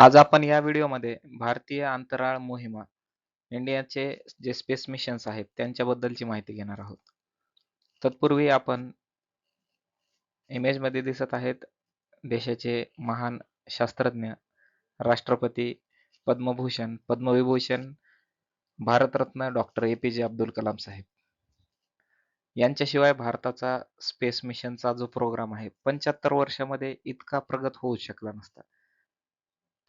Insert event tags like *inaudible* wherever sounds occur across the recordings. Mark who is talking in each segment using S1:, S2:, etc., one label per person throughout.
S1: आज आपण या व्हिडिओमध्ये भारतीय अंतराळ मोहिमा इंडियाचे जे स्पेस मिशन्स आहेत त्यांच्याबद्दलची माहिती घेणार आहोत. तत्पूर्वी आपण इमेजमध्ये दिसत आहेत देशाचे महान शास्त्रज्ञ, राष्ट्रपती, Padma Bhushan, Padma Vibhushan, Bharat Ratna doctor A P J Abdul Kalam साहेब. यांच्याशिवाय भारताचा स्पेस मिशनचा जो प्रोग्राम आहे पंच्याहत्तर वर्षामध्ये इतका प्रगत होऊ शकला नसता.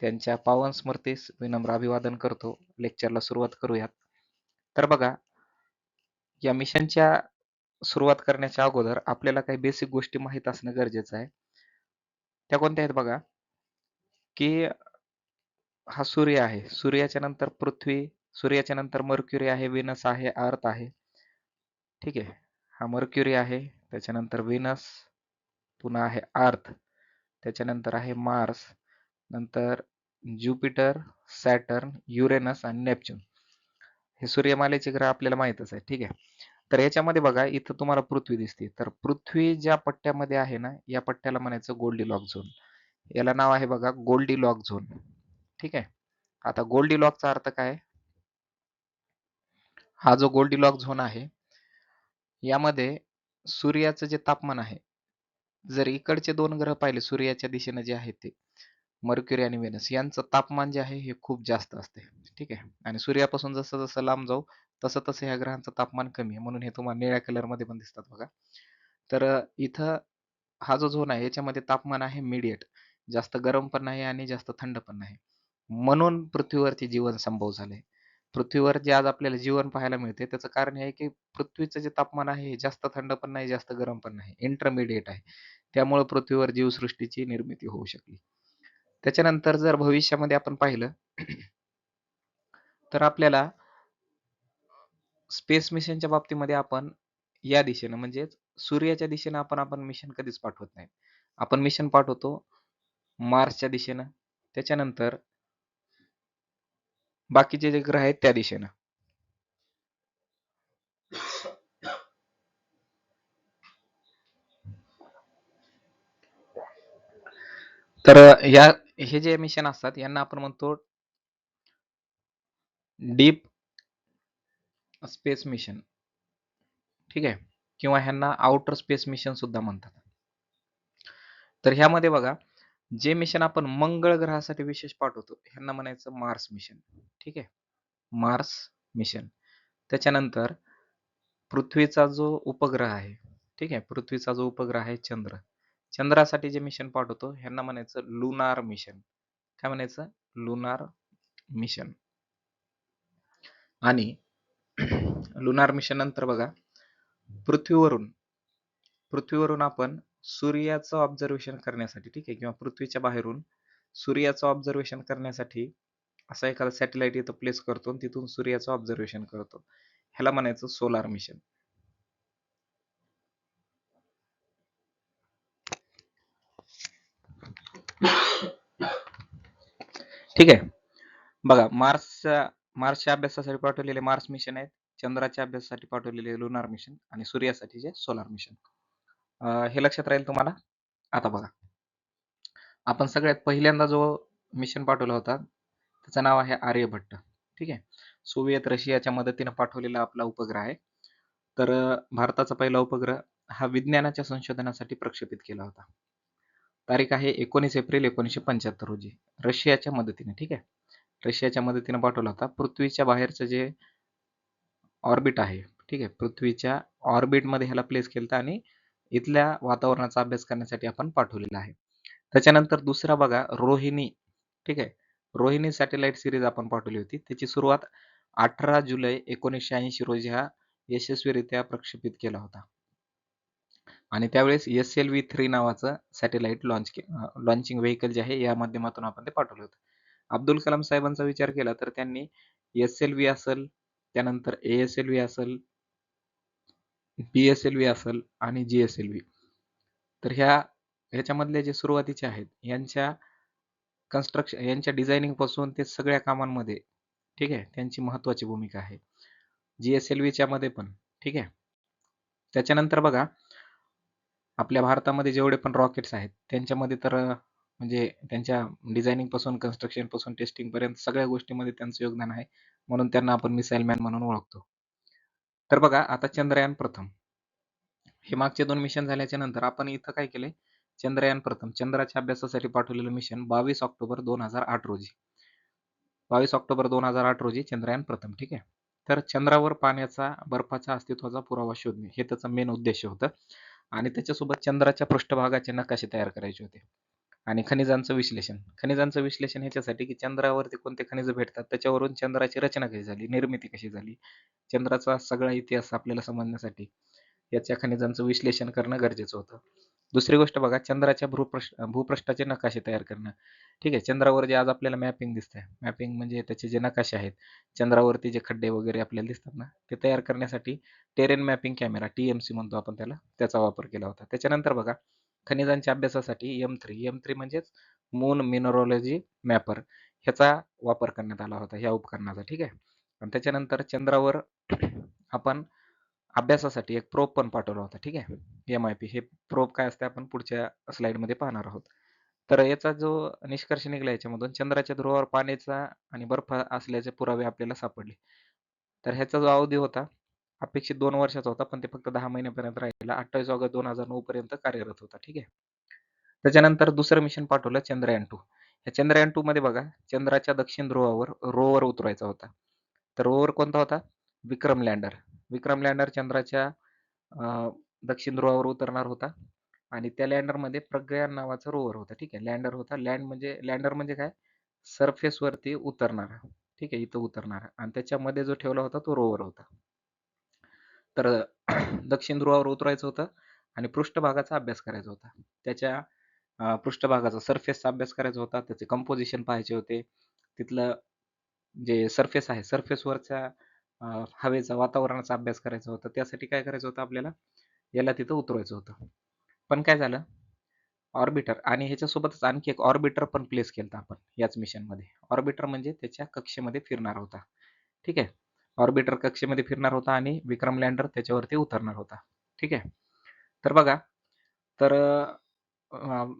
S1: त्यांच्या पावन स्मृतीस विनम्र अभिवादन करतो. लेक्चरला सुरुवात करूयात. तर बघा या मिशनच्या सुरुवात करण्याच्या अगोदर आपल्याला काही बेसिक गोष्टी माहीत असणं गरजेचं आहे. त्या कोणत्या आहेत बघा की हा सूर्य आहे. सूर्याच्या नंतर पृथ्वी, सूर्याच्या नंतर मर्क्युरी आहे, विनस आहे, अर्थ आहे. ठीक आहे. हा मर्क्युरी आहे, त्याच्यानंतर विनस पुन्हा आहे अर्थ, त्याच्यानंतर आहे मार्स, नंतर ज्युपिटर, सॅटर्न, युरेनस आणि नेपच्यून. हे सूर्यमालेचे ग्रह आपल्याला माहितच आहे. ठीक आहे. तर याच्यामध्ये बघा इथं तुम्हाला पृथ्वी दिसते. तर पृथ्वी ज्या पट्ट्यामध्ये आहे ना, या पट्ट्याला म्हणायचं गोल्डी लॉक झोन. याला नाव आहे बघा गोल्डी लॉक झोन. ठीक आहे. आता गोल्डी लॉकचा अर्थ काय? हा जो गोल्डी लॉक झोन आहे यामध्ये सूर्याचं जे तापमान आहे जर इकडचे दोन ग्रह पाहिले सूर्याच्या दिशेने जे आहेत ते मर्क्युरी आणि वेनस यांचं तापमान जे आहे हे खूप जास्त असते. ठीक आहे? आणि सूर्यापासून जसं जसं लांब जाऊ तसं तसं ह्या ग्रहांचं तापमान कमी आहे. म्हणून हे तुम्हाला निळ्या कलरमध्ये पण दिसतात बघा. तर इथं हा जो झोन आहे याच्यामध्ये तापमान आहे मिडिएट जास्त गरम पण नाही आणि जास्त थंड पण नाही. म्हणून पृथ्वीवरती जीवन संभव झाले पृथ्वीवर जे आज आपल्याला जीवन पाहायला मिळते त्याचं कारण हे आहे की पृथ्वीचं जे तापमान आहे हे जास्त थंड पण नाही जास्त गरम पण नाही. इंटरमिडिएट आहे. त्यामुळे पृथ्वीवर जीवसृष्टीची निर्मिती होऊ शकली. त्याच्यानंतर जर भविष्यामध्ये आपण पाहिलं तर आपल्याला स्पेस मिशनच्या बाबतीमध्ये आपण या दिशेनं म्हणजे सूर्याच्या दिशेनं आपण आपण मिशन कधीच पाठवत नाही. आपण मिशन पाठवतो मार्सच्या दिशेनं. त्याच्यानंतर बाकीचे जे ग्रह आहेत त्या दिशेनं. तर या हे जे मिशन असतात यांना आपण म्हणतो डीप स्पेस मिशन. ठीक आहे? किंवा ह्यांना आउटर स्पेस मिशन सुद्धा म्हणतात. तर ह्यामध्ये बघा जे मिशन आपण मंगळ ग्रहासाठी विशेष पाठवतो ह्यांना म्हणायचं मार्स मिशन. ठीक आहे? Mars mission. त्याच्यानंतर पृथ्वीचा जो उपग्रह आहे ठीक आहे? पृथ्वीचा जो उपग्रह आहे चंद्र. चंद्रासाठी जे मिशन पाठवतो ह्यांना म्हणायचं लुनार मिशन काय म्हणायचं? लुनार मिशन आणि *clears throat* लुनार मिशन नंतर बघा पृथ्वीवरून पृथ्वीवरून आपण सूर्याचं ऑब्झर्वेशन करण्यासाठी ठीक आहे किंवा पृथ्वीच्या बाहेरून सूर्याचं ऑब्झर्वेशन करण्यासाठी असा एखादा सॅटेलाइट इथं प्लेस करतो तिथून सूर्याचं ऑब्झर्वेशन करतो. ह्याला म्हणायचं सोलार मिशन ठीक आहे. बघा मार्सच्या मार्सच्या अभ्यासासाठी पाठवलेले मार्स मिशन आहेत चंद्राच्या अभ्यासासाठी पाठवलेले लुनार मिशन आणि सूर्यासाठीचे सोलार मिशन. हे लक्षात राहील तुम्हाला? आता बघा. आपण सगळ्यात पहिल्यांदा जो मिशन पाठवला होता त्याचं नाव आहे आर्यभट्ट. ठीक आहे? सोवियत रशियाच्या मदतीने पाठवलेला आपला उपग्रह आहे. तर भारताचा पहिला उपग्रह हा विज्ञानाच्या संशोधनासाठी प्रक्षेपित केला होता. तारीख आहे एकोणीस एप्रिल एकोणीसशे पंच्याहत्तर रोजी. रशियाच्या मदतीने ठीक आहे? रशियाच्या मदतीने पाठवला होता. पृथ्वीच्या बाहेरचं जे ऑर्बिट आहे ठीक आहे? पृथ्वीच्या ऑर्बिटमध्ये ह्याला प्लेस केलं आणि इथल्या वातावरणाचा अभ्यास करण्यासाठी आपण पाठवलेला आहे. त्याच्यानंतर दुसरा बघा रोहिणी ठीक आहे? रोहिणी सॅटेलाइट सिरीज आपण पाठवली होती. त्याची सुरुवात अठरा जुलै एकोणीसशे ऐंशी रोजी हा यशस्वीरित्या प्रक्षेपित केला होता. आणि त्यावेळेस एस एल व्ही थ्री नावाचं सॅटेलाइट लॉन्च लॉन्चिंग व्हेकल जे आहे या माध्यमातून आपण ते पाठवलं होतं. अब्दुल कलाम साहेबांचा विचार केला तर त्यांनी एस एल व्ही असेल त्यानंतर ए एस एल व्ही असेल बी एस एल व्ही असेल आणि जी एस एल व्ही तर ह्या ह्याच्यामधले जे सुरुवातीचे आहेत यांच्या कन्स्ट्रक्शन यांच्या डिझायनिंगपासून ते सगळ्या कामांमध्ये ठीक आहे त्यांची महत्वाची भूमिका आहे. जी एस एल व्हीच्या मध्ये पण ठीक आहे. त्याच्यानंतर बघा आपल्या भारतामध्ये जेवढे पण रॉकेट्स आहेत त्यांच्यामध्ये तर म्हणजे त्यांच्या डिझायनिंगपासून कन्स्ट्रक्शनपासून टेस्टिंग पर्यंत सगळ्या गोष्टीमध्ये त्यांचं योगदान आहे. म्हणून त्यांना आपण मिसाईल मॅन म्हणून ओळखतो. तर बघा आता चंद्रयान प्रथम. हे मागचे दोन मिशन झाल्याच्यानंतर आपण इथं काय केले चंद्रयान प्रथम चंद्राच्या अभ्यासासाठी पाठवलेलं मिशन बावीस ऑक्टोबर दोन हजार आठ रोजी. बावीस ऑक्टोबर दोन हजार आठ रोजी चंद्रयान प्रथम ठीक आहे? तर चंद्रावर पाण्याचा बर्फाचा अस्तित्वाचा पुरावा शोधणे हे त्याचा मेन उद्देश होतं. आणि त्याच्यासोबत चंद्राच्या पृष्ठभागाचे नकाशे तयार करायचे होते. आणि खनिजांचं विश्लेषण. खनिजांचं विश्लेषण ह्याच्यासाठी की चंद्रावरती कोणते खनिज भेटतात त्याच्यावरून चंद्राची रचना कशी झाली निर्मिती कशी झाली चंद्राचा सगळा इतिहास आपल्याला समजण्यासाठी याच्या खनिजांचं विश्लेषण करणं गरजेचं होतं. दुसरी गोष्ट बघा चंद्राच्या भूपृष्ठ भूपृष्ठाचे नकाशे तयार करणं. ठीक आहे चंद्रावर जे आज आपल्याला मॅपिंग दिसतंय. मॅपिंग म्हणजे त्याचे जे नकाशे आहेत चंद्रावरती जे खड्डे वगैरे आपल्याला दिसतात ना ते तयार करण्यासाठी terrain mapping camera T M C म्हणतो आपण त्याला त्याचा वापर केला होता. त्याच्यानंतर बघा खनिजांच्या अभ्यासासाठी एम थ्री एम थ्री म्हणजेच मून मिनरॉलॉजी मॅपर ह्याचा वापर करण्यात आला होता ह्या उपकरणाचा. ठीक आहे? आणि त्याच्यानंतर चंद्रावर आपण अभ्यासासाठी एक प्रोब पण पाठवला होता ठीक आहे? एम आय पी हे प्रोब काय असते आपण पुढच्या स्लाइडमध्ये पाहणार आहोत. तर याचा जो निष्कर्ष निघाला याच्यामधून चंद्राच्या ध्रुवावर पाण्याचा आणि बर्फ असल्याचे पुरावे आपल्याला सापडले. तर ह्याचा जो अवधी होता अपेक्षित दोन वर्षाचा होता पण ते फक्त दहा महिन्यापर्यंत राहिला अठ्ठावीस ऑगस्ट दोन हजार नऊ पर्यंत कार्यरत होता ठीक आहे? त्याच्यानंतर दुसरं मिशन पाठवलं चंद्रयान टू या चंद्रयान टू मध्ये बघा चंद्राच्या दक्षिण ध्रुवावर रोवर उतरायचा होता. तर रोवर कोणता होता? विक्रम लँडर. विक्रम लँडर चंद्राच्या दक्षिण ध्रुवावर उतरणार होता आणि त्या लँडरमध्ये प्रज्ञान नावाचा रोवर होता ठीक आहे. लँडर होता. लँड म्हणजे लँडर म्हणजे काय? सरफेसवरती उतरणारा ठीक आहे इथं उतरणारा. आणि त्याच्यामध्ये जो ठेवला होता तो रोवर होता. तर *clears throat* दक्षिण ध्रुवावर उतरायचं होतं आणि पृष्ठभागाचा अभ्यास करायचा होता. त्याच्या पृष्ठभागाचा सरफेसचा अभ्यास करायचा होता. त्याचे कंपोजिशन पाहायचे होते. तिथलं जे सरफेस आहे सरफेसवरच्या हवेचा वातावरणाचा अभ्यास करायचा होता. त्यासाठी काय करायचं होतं आपल्याला? याला तिथं उतरवायचं होतं. पण काय झालं? ऑर्बिटर आणि ह्याच्यासोबतच आणखी एक ऑर्बिटर पण प्लेस केलं आपण याच मिशनमध्ये ऑर्बिटर म्हणजे त्याच्या कक्षेमध्ये फिरणार होता. ठीक आहे? ऑर्बिटर कक्षेमध्ये फिरणार होता आणि विक्रम लँडर त्याच्यावरती उतरणार होता. ठीक आहे? तर बघा तर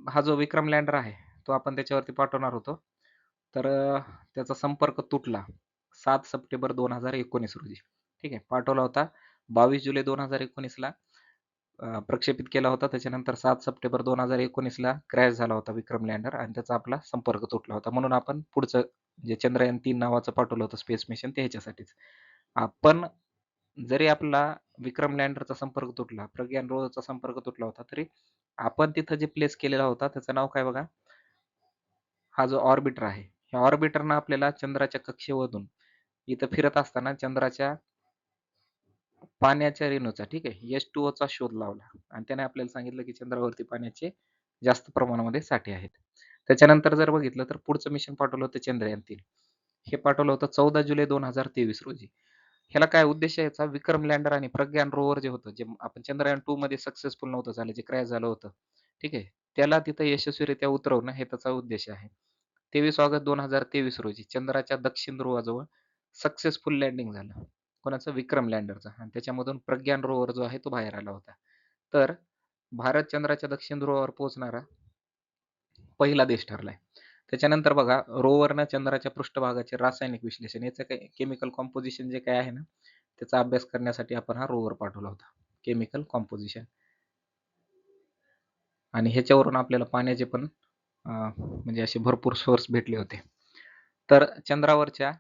S1: हा जो विक्रम लँडर आहे तो आपण त्याच्यावरती पाठवणार होतो. तर त्याचा संपर्क तुटला. सात सप्टेंबर दोन हजार एकोणीस रोजी. ठीक आहे? पाठवला होता. बावीस जुलै दोन हजार एकोणीसला प्रक्षेपित केला होता. त्याच्यानंतर सात सप्टेंबर दोन हजार एकोणीसला क्रॅश झाला होता विक्रम लँडर आणि त्याचा आपला संपर्क तुटला होता. म्हणून आपण पुढचं जे चंद्रयान तीन नावाचं पाठवलं होतं स्पेस मिशन ते ह्याच्यासाठीच. आपण जरी आपला विक्रम लँडरचा संपर्क तुटला प्रज्ञान रोजचा संपर्क तुटला होता तरी आपण तिथं जे प्लेस केलेला होता त्याचं नाव काय बघा? हा जो ऑर्बिटर आहे. ह्या ऑर्बिटरनं आपल्याला चंद्राच्या कक्षेमधून इथं फिरत असताना चंद्राच्या पाण्याच्या रेणूचा ठीक आहे एच टू चा शोध लावला. आणि त्याने आपल्याला सांगितलं की चंद्रावरती पाण्याचे जास्त प्रमाणामध्ये साठे आहेत. त्याच्यानंतर जर बघितलं तर पुढचं मिशन पाठवलं होतं चंद्रयान तीन. हे पाठवलं होतं चौदा जुलै दोन हजार तेवीस रोजी. ह्याला काय उद्देश याचा विक्रम लँडर आणि प्रज्ञान रोवर जे होतं जे आपण चंद्रयान टू मध्ये सक्सेसफुल नव्हतं झालं जे क्रॅश झालं होतं ठीक आहे त्याला तिथं यशस्वीरित्या उतरवणं हे त्याचा उद्देश आहे. तेवीस ऑगस्ट दोन हजार तेवीस रोजी चंद्राच्या दक्षिण ध्रुवाजवळ सक्सेसफुल लँडिंग झालं. कोणाचं? विक्रम लँडरचा. आणि त्याच्यामधून प्रज्ञान रोवर जो आहे तो बाहेर आला होता. तर भारत चंद्राच्या दक्षिण ध्रुवावर पोहोचणारा पहिला देश ठरलाय. त्याच्यानंतर बघा रोवरनं चंद्राच्या पृष्ठभागाचे रासायनिक विश्लेषण याचं काही केमिकल कॉम्पोजिशन जे काय आहे ना त्याचा अभ्यास करण्यासाठी आपण हा रोवर पाठवला होता. केमिकल कॉम्पोजिशन आणि ह्याच्यावरून आपल्याला पाण्याचे पण म्हणजे असे भरपूर सोर्स भेटले होते. तर चंद्रावरच्या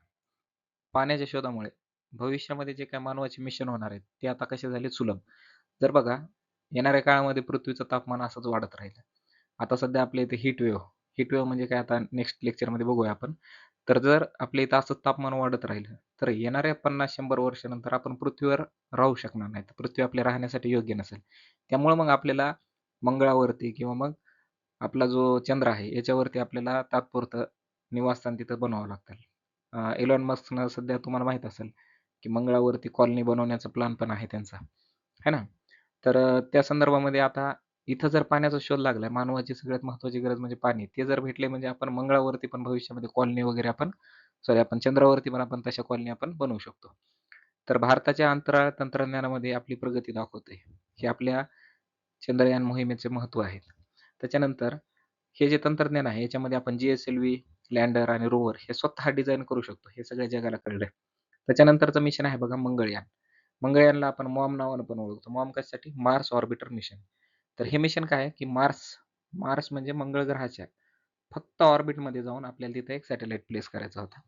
S1: पाण्याच्या शोधामुळे भविष्यामध्ये जे काही मानवाचे मिशन होणार आहेत ते आता कसे झाले सुलभ. जर बघा येणाऱ्या काळामध्ये पृथ्वीचं तापमान असंच वाढत राहिलं. आता सध्या आपल्या इथे हीट वेव्ह हीट वेव्ह म्हणजे काय आता नेक्स्ट लेक्चरमध्ये बघूया आपण. तर जर आपल्या इथं असंच तापमान वाढत राहिलं तर येणाऱ्या पन्नास शंभर वर्षानंतर आपण पृथ्वीवर राहू शकणार नाही. तर पृथ्वी आपल्या राहण्यासाठी योग्य नसेल. त्यामुळे मग आपल्याला मंगळावरती किंवा मग आपला जो चंद्र आहे याच्यावरती आपल्याला तात्पुरतं निवासस्थान तिथं बनवावं लागतं. एलॉन मस्कनं सध्या तुम्हाला माहीत असेल की मंगळावरती कॉलनी बनवण्याचा प्लॅन पण आहे त्यांचा. है ना? तर त्या संदर्भामध्ये आता इथं जर पाण्याचा शोध लागला मानवाची सगळ्यात महत्वाची गरज म्हणजे पाणी. ते जर भेटले म्हणजे आपण मंगळावरती पण भविष्यामध्ये कॉलनी वगैरे आपण सॉरी आपण चंद्रावरती पण आपण तशा कॉलनी आपण बनवू शकतो. तर भारताच्या अंतराळ तंत्रज्ञानामध्ये आपली प्रगती दाखवते. हे आपल्या चंद्रयान मोहिमेचे महत्त्व आहे. त्याच्यानंतर हे जे तंत्रज्ञान आहे याच्यामध्ये आपण जी-एस-एल-व्ही, लँडर आणि रोवर हे स्वतः डिझाईन करू शकतो. हे सगळ्या जगाला कळलंय. त्याच्यानंतरचं मिशन आहे बघा मंगळयान. मंगळयानला आपण मॉम नावानं पण ओळखतो. मॉम कशासाठी? Mars orbiter mission. तर हे मिशन काय आहे, की मार्स मार्स म्हणजे मंगळ ग्रहाच्या फक्त ऑर्बिटमध्ये जाऊन आपल्याला तिथे एक सॅटेलाइट प्लेस करायचा होता.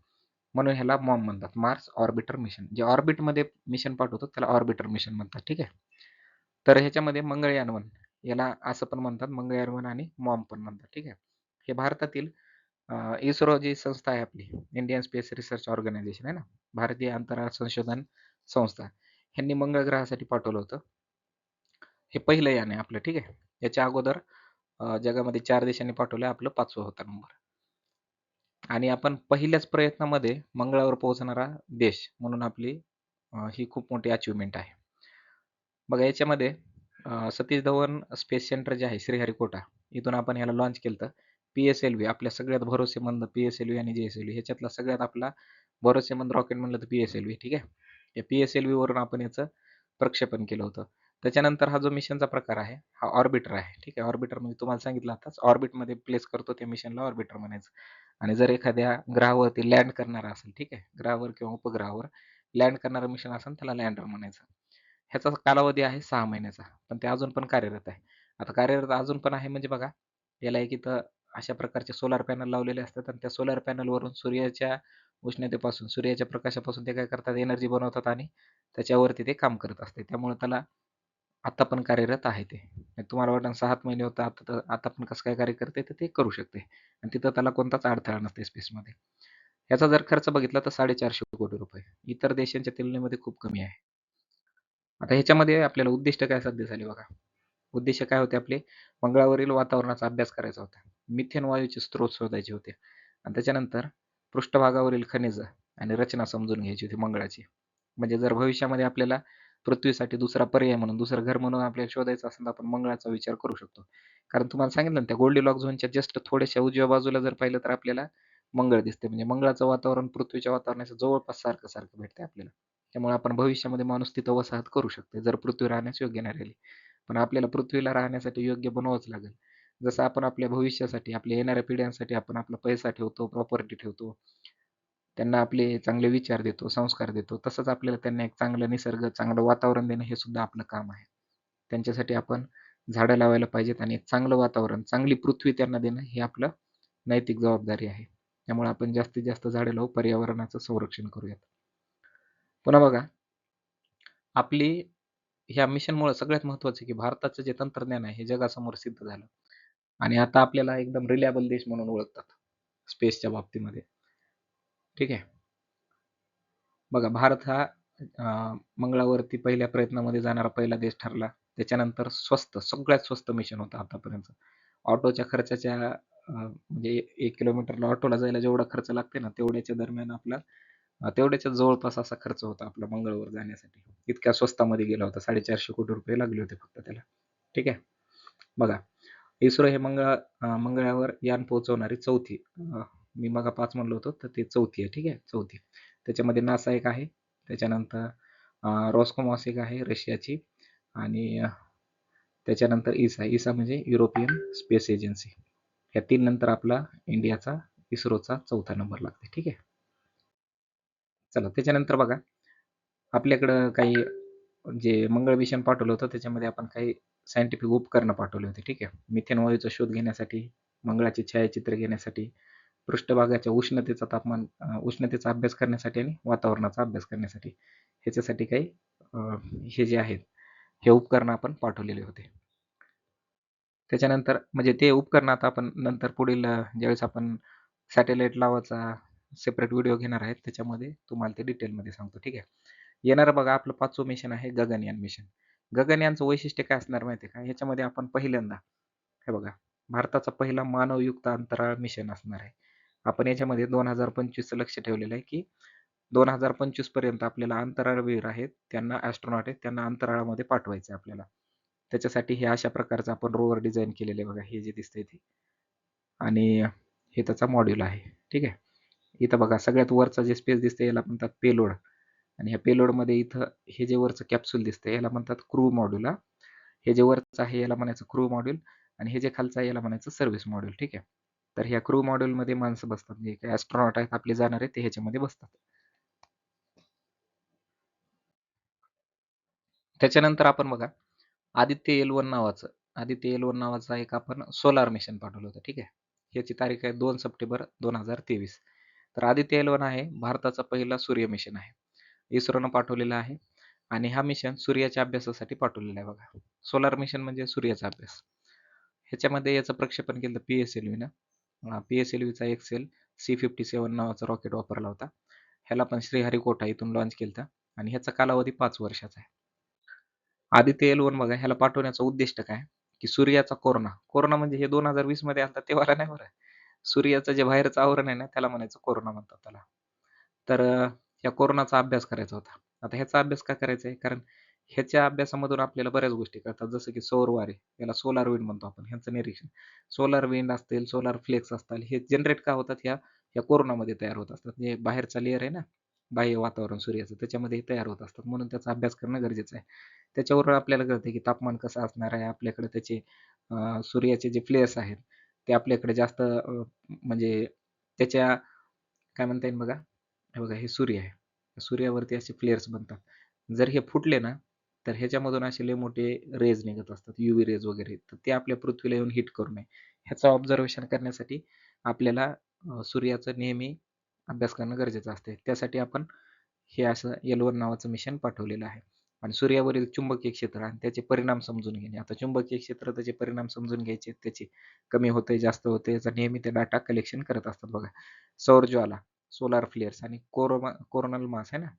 S1: म्हणून ह्याला मॉम म्हणतात. Mars orbiter mission. जे ऑर्बिटमध्ये मिशन पाठवतो त्याला ऑर्बिटर मिशन म्हणतात. ठीक आहे. तर ह्याच्यामध्ये मंगळयान वन याला असं पण म्हणतात मंगळयान वन आणि मॉम पण म्हणतात. ठीक आहे. हे भारतातील अ, इस्रो जी संस्था आहे आपली इंडियन स्पेस रिसर्च ऑर्गनायझेशन आहे ना, भारतीय अंतराळ संशोधन संस्था ह्यांनी मंगळ ग्रहासाठी पाठवलं होतं. हे पहिलं यान आहे आपलं. ठीक आहे. याच्या अगोदर अ, जगामध्ये 4 देशांनी पाठवलं आपलं पाचवं होता नंबर. आणि आपण पहिल्याच प्रयत्नामध्ये मंगळावर पोहोचणारा देश म्हणून आपली अ, ही खूप मोठी अचिव्हमेंट आहे. बघा याच्यामध्ये अ, सतीश धवन स्पेस सेंटर जे आहे श्रीहरिकोटा इथून आपण ह्याला पी-एस-एल-व्ही आपल्या सगळ्यात भरोसेमंद पी-एस-एल-व्ही आणि जे-एस-एल-व्ही ह्याच्यातला सगळ्यात आपला भरोसेमंद रॉकेट म्हणलं तर पी-एस-एल-व्ही ठीक आहे. या पी-एस-एल-व्ही वरून आपण याचं प्रक्षेपण केलं होतं. त्याच्यानंतर हा जो मिशनचा प्रकार आहे हा ऑर्बिटर आहे. ठीक आहे. ऑर्बिटर म्हणजे तुम्हाला सांगितलं आताच ऑर्बिटमध्ये प्लेस करतो त्या मिशनला ऑर्बिटर म्हणायचं. आणि जर एखाद्या ग्रहावरती लँड करणारा असेल ठीक आहे. ग्रहावर किंवा उपग्रहावर लँड करणारं मिशन असेल त्याला लँडर म्हणायचं. ह्याचा कालावधी आहे सहा महिन्याचा. पण ते अजून पण कार्यरत आहे. आता कार्यरत अजून पण आहे म्हणजे बघा याला एक इथं अशा प्रकारचे सोलार पॅनल लावलेले असतात आणि त्या सोलार पॅनलवरून सूर्याच्या उष्णतेपासून, सूर्याच्या प्रकाशापासून ते काय करतात एनर्जी बनवतात आणि त्याच्यावरती ते काम करत असते. त्यामुळे त्याला आता पण कार्यरत आहे ते. तुम्हाला वाटेल 6 महिने होतं आता तर आता पण कसं काय कार्य करते तर ते करू शकते. आणि तिथं त्याला कोणताच अडथळा नसते स्पेसमध्ये. याचा जर खर्च बघितला तर 450 कोटी रुपये. इतर देशांच्या तुलनेमध्ये खूप कमी आहे. आता ह्याच्यामध्ये आपल्याला उद्दिष्ट काय साध्य झाले बघा. उद्दिष्ट काय होते आपले? मंगळावरील वातावरणाचा अभ्यास करायचा होता. मिथेन वायूचे स्रोत शोधायचे होते. आणि त्याच्यानंतर पृष्ठभागावरील खनिज आणि रचना समजून घ्यायची होती मंगळाची. म्हणजे जर भविष्यामध्ये आपल्याला पृथ्वीसाठी दुसरा पर्याय म्हणून, दुसरं घर म्हणून आपल्याला शोधायचं असेल तर आपण मंगळाचा विचार करू शकतो. कारण तुम्हाला सांगितलं ना त्या गोल्डीलॉक झोनच्या जस्ट थोड्याशा उजव्या बाजूला जर पाहिलं तर आपल्याला मंगळ दिसते. म्हणजे मंगळाचं वातावरण पृथ्वीच्या वातावरणाच्या जवळपास सारखं-सारखं भेटते आपल्याला. त्यामुळे आपण भविष्यामध्ये माणूस तिथं वसाहत करू शकते जर पृथ्वी राहण्यास योग्य नाही राहिली. पण आपल्याला पृथ्वीला राहण्यासाठी योग्य बनवावंच लागेल. जसं आपण आपल्या भविष्यासाठी, आपल्या येणाऱ्या पिढ्यांसाठी आपण आपला पैसा ठेवतो, प्रॉपर्टी ठेवतो. त्यांना आपले चांगले विचार देतो, संस्कार देतो. तसंच आपल्याला त्यांना एक चांगलं निसर्ग, चांगलं वातावरण देणं हे सुद्धा आपलं काम आहे. त्यांच्यासाठी आपण झाडं लावायला पाहिजेत आणि एक चांगलं वातावरण, चांगली पृथ्वी त्यांना देणं हे आपलं नैतिक जबाबदारी आहे. त्यामुळे आपण जास्तीत जास्त झाडे लावू, पर्यावरणाचं संरक्षण करूयात. पुन्हा बघा आपली ह्या मिशनमुळे सगळ्यात महत्त्वाचं की भारताचं जे तंत्रज्ञान आहे हे जगासमोर सिद्ध झालं. आणि आता आपल्याला एकदम रिलायबल देश म्हणून ओळखतात स्पेसच्या बाबतीमध्ये. ठीक आहे. बघा भारत हा मंगळावरती पहिल्या प्रयत्नामध्ये जाणारा पहिला देश ठरला. त्याच्यानंतर स्वस्त, सगळ्यात स्वस्त मिशन होतं आतापर्यंत. ऑटोच्या खर्चाच्या म्हणजे एक किलोमीटरला ऑटोला जायला जेवढा खर्च लागते ना तेवढ्याच्या दरम्यान आपला तेवढ्याच्या जवळपास असा खर्च होता आपला मंगळावर जाण्यासाठी. इतक्या स्वस्तामध्ये गेला होता. 450 कोटी रुपये लागले होते फक्त त्याला. ठीक आहे. बघा इस्रो हे मंगळा मंगळावर यान पोहोचवणारी चौथी मी मगा 5 म्हणलो होतो तर ते चौथी आहे. ठीक आहे. चौथी. त्याच्यामध्ये नासा एक आहे. त्याच्यानंतर रॉस्कोमॉस एक आहे रशियाची आणि त्याच्यानंतर इसा. इसा म्हणजे युरोपियन स्पेस एजन्सी. ह्या तीन नंतर आपला इंडियाचा इस्रोचा चौथा नंबर लागते. ठीक आहे. चला त्याच्यानंतर बघा आपल्याकडं काही जे मंगळ मिशन पाठवलं होतं त्याच्यामध्ये आपण काही सायंटिफिक उपकरणं पाठवली होती. ठीक आहे. मिथेन वायूचा शोध घेण्यासाठी, मंगळाचे छायाचित्र घेण्यासाठी, पृष्ठभागाच्या उष्णतेचा तापमान उष्णतेचा अभ्यास करण्यासाठी आणि वातावरणाचा अभ्यास करण्यासाठी. ह्याच्यासाठी काही हे जे आहेत हे उपकरणं आपण पाठवलेले होते. त्याच्यानंतर म्हणजे ते उपकरण आता आपण नंतर पुढील ज्यावेळेस आपण सॅटेलाइट लावाचा सेपरेट व्हिडिओ घेणार आहेत त्याच्यामध्ये तुम्हाला ते डिटेलमध्ये सांगतो. ठीक आहे. येणारं बघा आपलं पाचवं मिशन आहे गगनयान मिशन. गगनयानचं वैशिष्ट्य काय असणार माहिती आहे का? ह्याच्यामध्ये आपण पहिल्यांदा हे बघा भारताचा पहिला मानवयुक्त अंतराळ मिशन असणार आहे. आपण याच्यामध्ये दोन हजार पंचवीसचं लक्ष ठेवलेलं आहे की 2025 पर्यंत आपल्याला अंतराळवीर आहेत, त्यांना ॲस्ट्रोनॉट आहेत, त्यांना अंतराळामध्ये पाठवायचं आहे आपल्याला. त्याच्यासाठी हे अशा प्रकारचं आपण रोवर डिझाईन केलेलं आहे बघा हे जे दिसतंय ते. आणि हे त्याचा मॉड्यूल आहे. ठीक आहे. इथं बघा सगळ्यात वरचा जे स्पेस दिसतंय याला म्हणतात पेलोड आणि ह्या पेलोडमध्ये इथं हे जे वरचं कॅप्सूल दिसतंय याला म्हणतात क्रू मॉड्यूल हा. हे जे वरचं आहे याला म्हणायचं क्रू मॉड्यूल आणि हे जे खालचं आहे याला म्हणायचं सर्व्हिस मॉड्यूल ठीक आहे? तर ह्या क्रू मॉड्यूलमध्ये माणसं बसतात. जे काही ॲस्ट्रॉनॉट आहेत आपले जाणारे ते ह्याच्यामध्ये बसतात. त्याच्यानंतर आपण बघा आदित्य एल वन नावाचं आदित्य एल वन नावाचं एक आपण सोलार मिशन पाठवलं होतं ठीक आहे? याची तारीख आहे दोन सप्टेंबर दोन हजार तेवीस. तर आदित्य एल वन आहे भारताचा पहिला सूर्य मिशन आहे. इस्रोनं पाठवलेला आहे. आणि हा मिशन सूर्याच्या अभ्यासासाठी पाठवलेला आहे बघा. सोलार मिशन म्हणजे सूर्याचा अभ्यास. ह्याच्यामध्ये याचं प्रक्षेपण केलं पी एस एल व्हीनं पी एस एल व्हीचा एक्सेल सी फिफ्टी सेवन नावाचा रॉकेट वापरला होता. ह्याला पण श्रीहरिकोटा इथून लॉन्च केलं आणि ह्याचा कालावधी पाच वर्षाचा आहे. आदित्य एल वन बघा ह्याला पाठवण्याचा उद्दिष्ट काय? की सूर्याचा कोरोना कोरोना म्हणजे हे दोन हजार वीसमध्ये आता तेव्हा नाही बरं? सूर्याचं जे बाहेरचं आवरण आहे ना त्याला म्हणायचं कोरोना म्हणतात त्याला. तर या कोरोनाचा अभ्यास करायचा होता. आता ह्याचा अभ्यास का करायचा आहे? कारण ह्याच्या अभ्यासामधून आपल्याला बऱ्याच गोष्टी कळतात. जसं की सौर वारे याला सोलार विंड म्हणतो आपण ह्यांचं निरीक्षण. सोलार विंड असतील सोलार फ्लेक्स असतील हे जनरेट का होतात? ह्या या कोरोनामध्ये तयार होत असतात. जे बाहेरचा लेअर आहे ना बाह्य वातावरण सूर्याचं त्याच्यामध्ये तयार होत असतात. म्हणून त्याचा अभ्यास करणं गरजेचं आहे. त्याच्यावर आपल्याला कळते की तापमान कसं असणार आहे? आपल्याकडे त्याचे सूर्याचे जे फ्लेअर्स आहेत ते आपल्याकडे जास्त म्हणजे त्याच्या काय म्हणता येईल बघा? हे बघा हे सूर्य आहे. सूर्यावरती असे फ्लेअर्स बनतात. जर हे फुटले ना तर ह्याच्यामधून असे लय मोठे रेज निघत असतात युव्ही रेज वगैरे. तर ते आपल्या पृथ्वीला येऊन हिट करू नये. ह्याचं ऑब्झर्वेशन करण्यासाठी आपल्याला सूर्याचं नेहमी अभ्यास करणं गरजेचं असते त्यासाठी आपण हे असं एलवन नावाचं मिशन पाठवलेलं आहे. आणि सूर्यावरील चुंबकीय क्षेत्र आणि त्याचे परिणाम समजून घेणे. आता चुंबकीय क्षेत्र त्याचे परिणाम समजून घ्यायचे त्याचे कमी होते जास्त होते याचा नेहमी ते डाटा कलेक्शन करत असतात बघा. सौर ज्वाला सोलार फ्लेअर्स आणि कोरोमा कोरोनल मास आहे ना?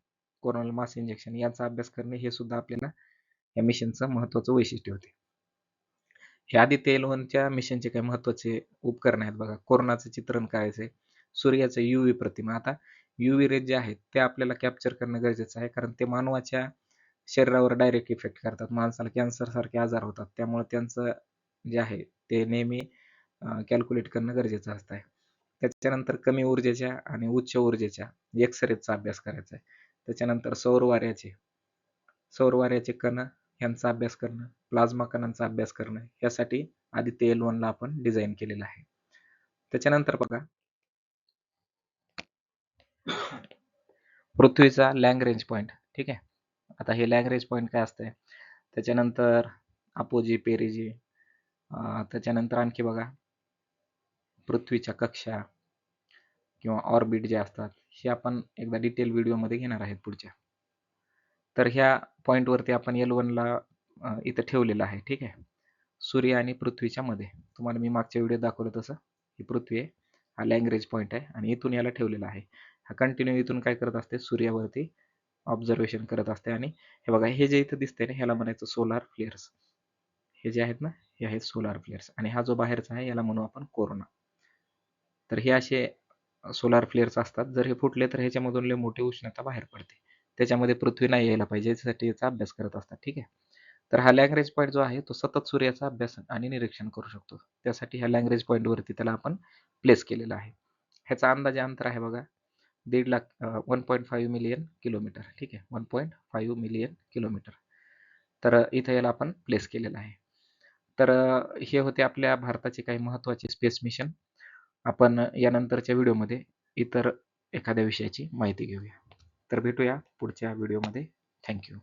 S1: कोरोनल मास इंजेक्शन याचा अभ्यास करणे हे सुद्धा आपल्याला या मिशनचं महत्वाचं वैशिष्ट्य होते. हे आधी तेलवनच्या मिशनचे काही महत्त्वाचे उपकरण आहेत बघा. कोरोनाचं चित्रण करायचंय. सूर्याचं युव्ही प्रतिमा. आता युव्ही रेज जे आहेत ते आपल्याला कॅप्चर करणं गरजेचं आहे. कारण ते मानवाच्या शरीरावर डायरेक्ट इफेक्ट करतात. माणसाला कॅन्सर सारखे आजार होतात. त्यामुळे त्यांचं जे आहे ते नेहमी कॅल्क्युलेट करणं गरजेचं असतं. आहे त्याच्यानंतर कमी ऊर्जेच्या आणि उच्च ऊर्जेच्या एक्सरेचा अभ्यास करायचा आहे त्याच्यानंतर सौरवाऱ्याचे सौरवाऱ्याचे कण यांचा अभ्यास करणं प्लाझ्मा कणांचा अभ्यास करणं यासाठी आदित्य एल वनला आपण डिझाईन केलेलं आहे. त्याच्यानंतर बघा पृथ्वीचा लँग्रेंज पॉईंट ठीक आहे? आता हे लँग्रेंज पॉईंट काय असतंय? त्याच्यानंतर अपोजी पेरिजी त्याच्यानंतर आणखी बघा पृथ्वीच्या कक्षा किंवा ऑर्बिट जे असतात हे आपण एकदा डिटेल व्हिडिओमध्ये घेणार आहेत पुढच्या. तर ह्या पॉईंटवरती आपण एल वनला इथं ठेवलेलं आहे ठीक आहे? सूर्य आणि पृथ्वीच्या मध्ये. तुम्हाला मी मागच्या व्हिडिओ दाखवलं तसं. ही पृथ्वी आहे हा लँग्रेज पॉईंट आहे आणि इथून याला ठेवलेला आहे. हा कंटिन्यू इथून काय करत असते? सूर्यावरती ऑब्झर्वेशन करत असते आणि हे बघा हे जे इथं दिसते ना ह्याला म्हणायचं सोलार फ्लेअर्स हे जे आहेत ना हे आहेत सोलार फ्लेअर्स आणि हा जो बाहेरचा आहे याला म्हणू आपण कोरोना. तर हे असे सोलार फ्लेअर्स असतात. जर हे फुटले तर ह्याच्यामधून लय मोठी उष्णता बाहेर पडते. त्याच्यामध्ये पृथ्वी नाही यायला पाहिजे याच्यासाठी याचा अभ्यास करत असतात. ठीक आहे? तर हा लँग्रेज पॉईंट जो आहे तो सतत सूर्याचा अभ्यास आणि निरीक्षण करू शकतो. त्यासाठी ह्या लँग्रेज पॉईंटवरती त्याला आपण प्लेस केलेला आहे. ह्याचा अंदाजे अंतर आहे बघा. दीड lakh one point five million kilometre ठीक आहे? One point five million kilometre तर इथं याला आपण प्लेस केलेला आहे. तर हे होते आपल्या भारताचे काही महत्त्वाचे स्पेस मिशन आपण यानंतरच्या व्हिडिओमध्ये इतर एखाद्या विषयाची माहिती घेऊया. तर भेटूया पुढच्या व्हिडिओमध्ये. थँक्यू.